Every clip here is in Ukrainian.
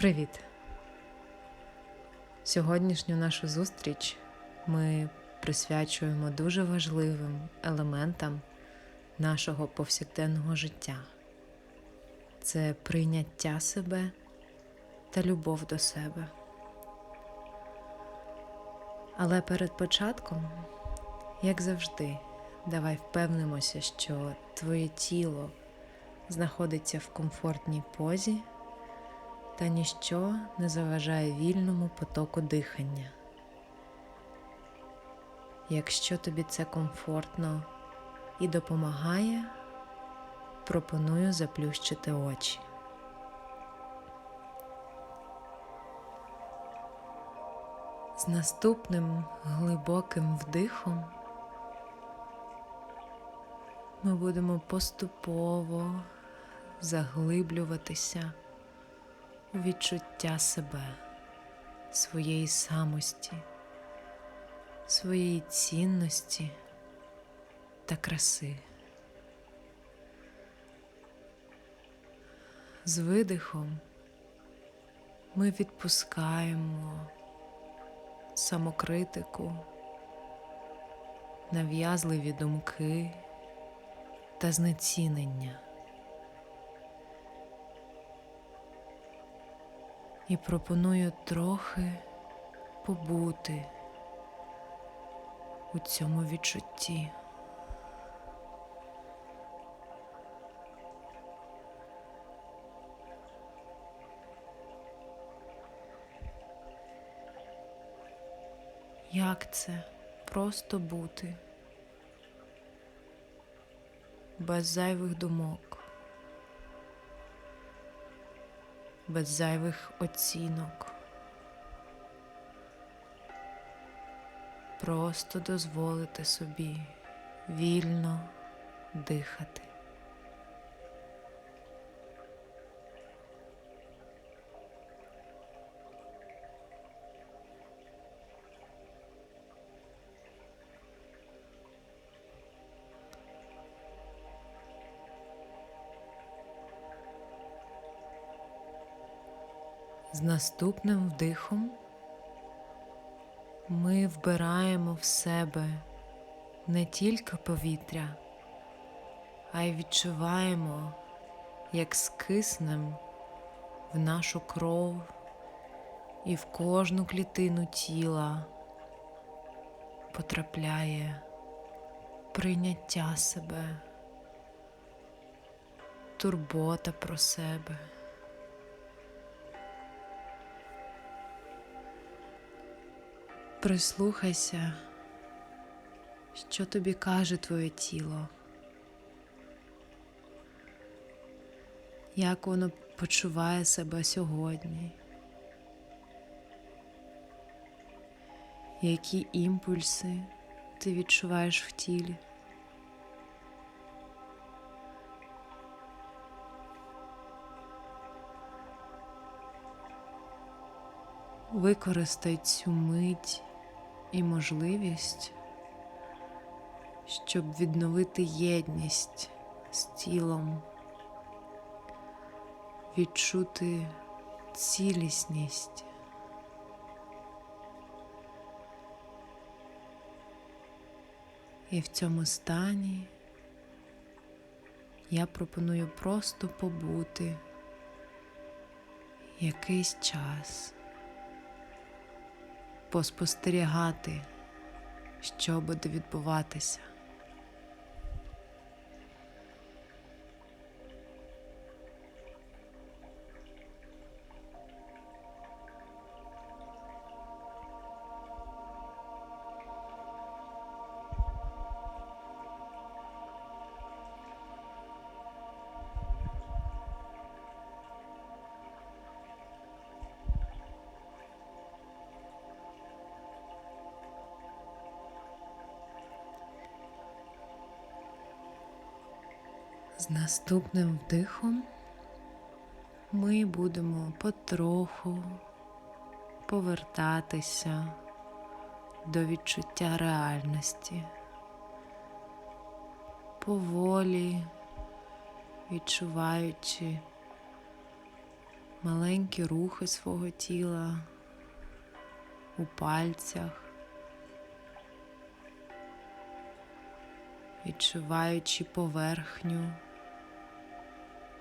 Привіт! Сьогоднішню нашу зустріч ми присвячуємо дуже важливим елементам нашого повсякденного життя. Це прийняття себе та любов до себе. Але перед початком, як завжди, давай впевнимося, що твоє тіло знаходиться в комфортній позі та ніщо не заважає вільному потоку дихання. Якщо тобі це комфортно і допомагає, пропоную заплющити очі. З наступним глибоким вдихом ми будемо поступово заглиблюватися відчуття себе, своєї самості, своєї цінності та краси. З видихом ми відпускаємо самокритику, нав'язливі думки та знецінення. І пропоную трохи побути у цьому відчутті. Як це? Просто бути. Без зайвих думок, без зайвих оцінок. Просто дозволити собі вільно дихати. З наступним вдихом ми вбираємо в себе не тільки повітря, а й відчуваємо, як з киснем в нашу кров і в кожну клітину тіла потрапляє прийняття себе, турбота про себе. Прислухайся, що тобі каже твоє тіло, як воно почуває себе сьогодні, які імпульси ти відчуваєш в тілі. Використай цю мить і можливість, щоб відновити єдність з тілом, відчути цілісність. І в цьому стані я пропоную просто побути якийсь час поспостерігати, що буде відбуватися. З наступним вдихом ми будемо потроху повертатися до відчуття реальності, поволі відчуваючи маленькі рухи свого тіла у пальцях, відчуваючи поверхню,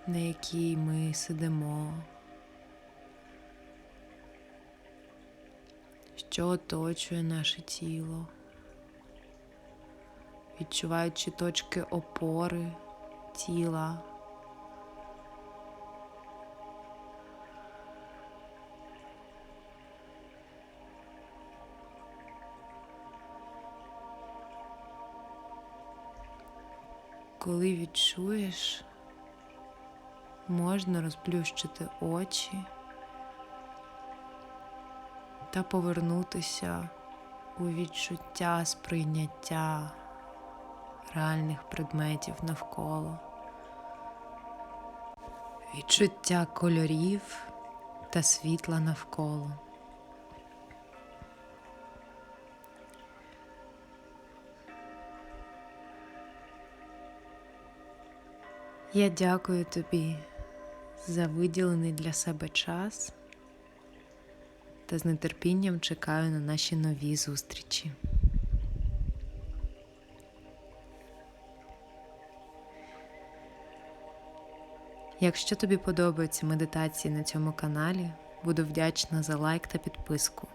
на якій ми сидимо, що оточує наше тіло, відчуваючи точки опори тіла. Коли відчуєш, можна розплющити очі та повернутися у відчуття сприйняття реальних предметів навколо, відчуття кольорів та світла навколо. Я дякую тобі за виділений для себе час та з нетерпінням чекаю на наші нові зустрічі. Якщо тобі подобаються медитації на цьому каналі, буду вдячна за лайк та підписку.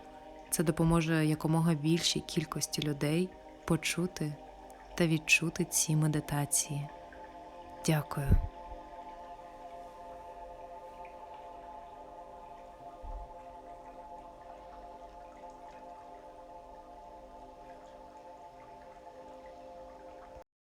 Це допоможе якомога більшій кількості людей почути та відчути ці медитації. Дякую.